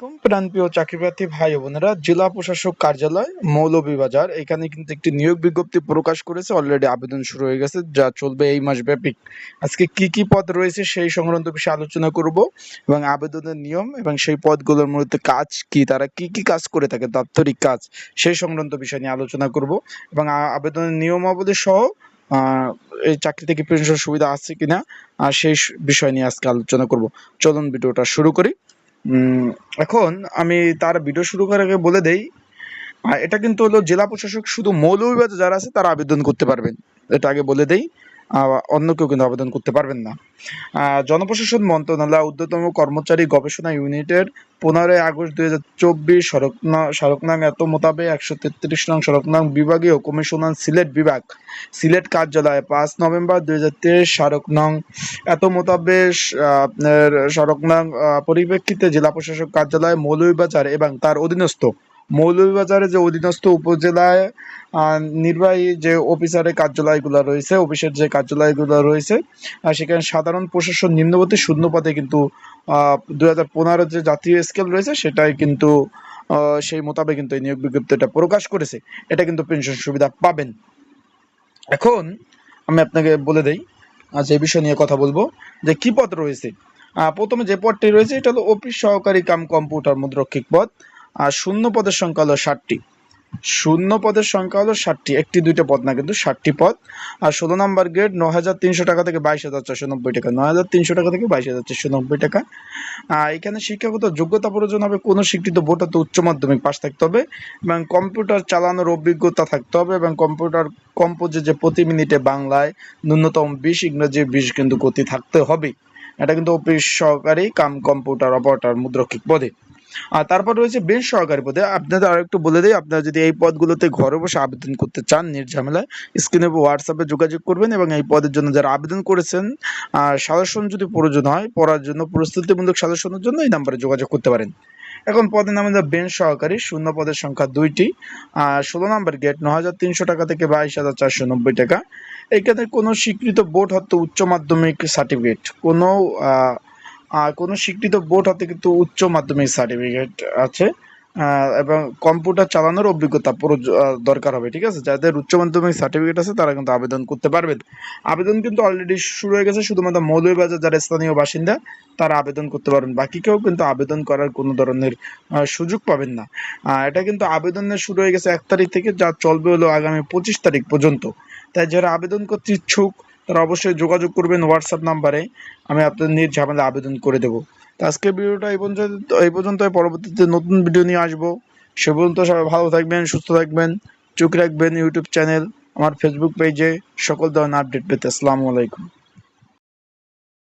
আলাইকুম। প্রাণপ্রিয় চাকরিপ্রার্থী ভাই বোনেরা, জেলা প্রশাসক কার্যালয়, মৌলভীবাজার। এখানে কিন্তু একটি নিয়োগ বিজ্ঞপ্তি প্রকাশ করেছে। অলরেডি আবেদন শুরু হয়ে গেছে, যা চলবে এই মাস ব্যাপী। আজকে কি কি পদ রয়েছে সেই সংক্রান্ত বিষয়ে আলোচনা করব এবং আবেদনের নিয়ম এবং সেই পদগুলোর মধ্যে কাজ কি, তারা কি কি কাজ করে থাকে দাপ্তরিক কাজ সেই সংক্রান্ত বিষয় নিয়ে আলোচনা করব এবং আবেদনের নিয়মাবলী সহ এই চাকরি থেকে পেনশন সুবিধা আছে কিনা আর সেই বিষয় নিয়ে আজকে আলোচনা করব। চলুন ভিডিওটা শুরু করি। এখন আমি তার ভিডিও শুরু করার আগে বলে দেই এটা কিন্তু হলো জেলা প্রশাসক শুধু মৌলভীবাজার যারা আছে তারা আবেদন করতে পারবেন। এটা আগে বলে দেই। অন্য কেউ কিন্তু আবেদন করতে পারবেন না। জনপ্রশাসন মন্ত্রণালয় ঊর্ধ্বতম কর্মচারী গবেষণা ইউনিটের পনেরোই আগস্ট দুই হাজার চব্বিশ সড়ক ন- এত মোতাবেক একশো তেত্রিশ নং সড়ক বিভাগীয় কমিশনার সিলেট বিভাগ, সিলেট কার্যালয়ে পাঁচ নভেম্বর দুই হাজার তেইশ সড়ক নং এত মোতাবেক আপনার সড়ক নং পরিপ্রেক্ষিতে জেলা প্রশাসক কার্যালয় মৌলভীবাজার এবং তার অধীনস্থ মৌলভীবাজারে যে অধীনস্থ উপজেলায় নির্বাহী যে অফিসারের কার্যালয়গুলো রয়েছে, অফিসের যে কার্যালয়গুলো রয়েছে সেখানে সাধারণ প্রশাসন নিম্নবর্তী শূন্য পদে কিন্তু দুই হাজার পনেরো যে জাতীয় স্কেল রয়েছে, সেটাই কিন্তু সেই মোতাবেক কিন্তু এই নিয়োগ বিজ্ঞপ্তিটা প্রকাশ করেছে। এটা কিন্তু পেনশন সুবিধা পাবেন। এখন আমি আপনাকে বলে দেই, আজ এই বিষয় নিয়ে কথা বলব, যে কি পদ রয়েছে? প্রথমে যে পদটি রয়েছে, এটা হলো অফিস সহকারী কাম কম্পিউটার মুদ্রক্ষিক পদ। আর শূন্য পদের সংখ্যা হলো ষাটটি। শূন্য পদের সংখ্যা হলো ষাটটি। একটি দুইটা পদ না কিন্তু ষাটটি পদ। আর ষোলো নম্বর গ্রেড ন হাজার তিনশো টাকা থেকে বাইশ হাজার চারশো নব্বই টাকা। ন হাজার তিনশো টাকা থেকে বাইশ হাজার চারশো নব্বই টাকা। আহ, এখানে শিক্ষাগত যোগ্যতা প্রয়োজন হবে। কোনো স্বীকৃত বোর্ড হতে উচ্চ মাধ্যমিক পাস থাকতে হবে এবং কম্পিউটার চালানোর অভিজ্ঞতা থাকতে হবে এবং কম্পিউটার কম্পোজে যে প্রতি মিনিটে বাংলায় ন্যূনতম বিশ ইংরেজি বিশ কিন্তু গতি থাকতে হবে। এটা কিন্তু অফিস সহকারী কাম কম্পিউটার অপারেটর মুদ্রক্ষিক পদে। আর তারপর রয়েছে বেঞ্চ সহকারী পদে। আপনাদের আরেকটু বলে দিই, আপনারা যদি এই পদগুলোতে ঘরে বসে আবেদন করতে চান নির্ঝামেলায়, স্ক্রিনে হোয়াটসঅ্যাপে যোগাযোগ করবেন এবং এই পদের জন্য যারা আবেদন করেছেন, আর সাজেশন যদি প্রয়োজন হয়, পড়ার জন্য, প্রস্তুতিমূলক সাজেশনের জন্য এই নাম্বারে যোগাযোগ করতে পারেন। এখন পদের নাম হলো বেঞ্চ সহকারী শূন্য পদের সংখ্যা দুইটি, আর ষোলো নম্বর গেট ন হাজার তিনশো টাকা থেকে বাইশ হাজার চারশো নব্বই টাকা। এখানে কোনো স্বীকৃত বোর্ড হতে উচ্চ মাধ্যমিক সার্টিফিকেট, কোনো কোনো স্বীকৃত বোর্ড হতে কিন্তু উচ্চ মাধ্যমিক সার্টিফিকেট আছে এবং কম্পিউটার চালানোর অভিজ্ঞতা দরকার হবে, ঠিক আছে? যাদের উচ্চ মাধ্যমিক সার্টিফিকেট আছে, তারা কিন্তু আবেদন করতে পারবেন। আবেদন কিন্তু অলরেডি শুরু হয়ে গেছে, শুধুমাত্র মৌলভীবাজার যারা স্থানীয় বাসিন্দা, তারা আবেদন করতে পারবেন। বাকি কেউ কিন্তু আবেদন করার কোনো ধরনের সুযোগ পাবেন না। এটা কিন্তু আবেদনের শুরু হয়ে গেছে এক তারিখ থেকে, যা চলবে হলো আগামী পঁচিশ তারিখ পর্যন্ত। তাই যারা আবেদন করতে ইচ্ছুক তারা অবশ্যই যোগাযোগ করবেন হোয়াটসঅ্যাপ নাম্বারে। আমি আপনাদের নিজ ঝামেলা আবেদন করে দেবো। তো আজকের ভিডিওটা এই পর্যন্ত এই পর্যন্ত পরবর্তীতে নতুন ভিডিও নিয়ে আসব। সে পর্যন্ত সবাই ভালো থাকবেন, সুস্থ থাকবেন। চোখ রাখবেন ইউটিউব চ্যানেল, আমার ফেসবুক পেজে সকল ধরনের আপডেট পেতে। আসসালামু আলাইকুম।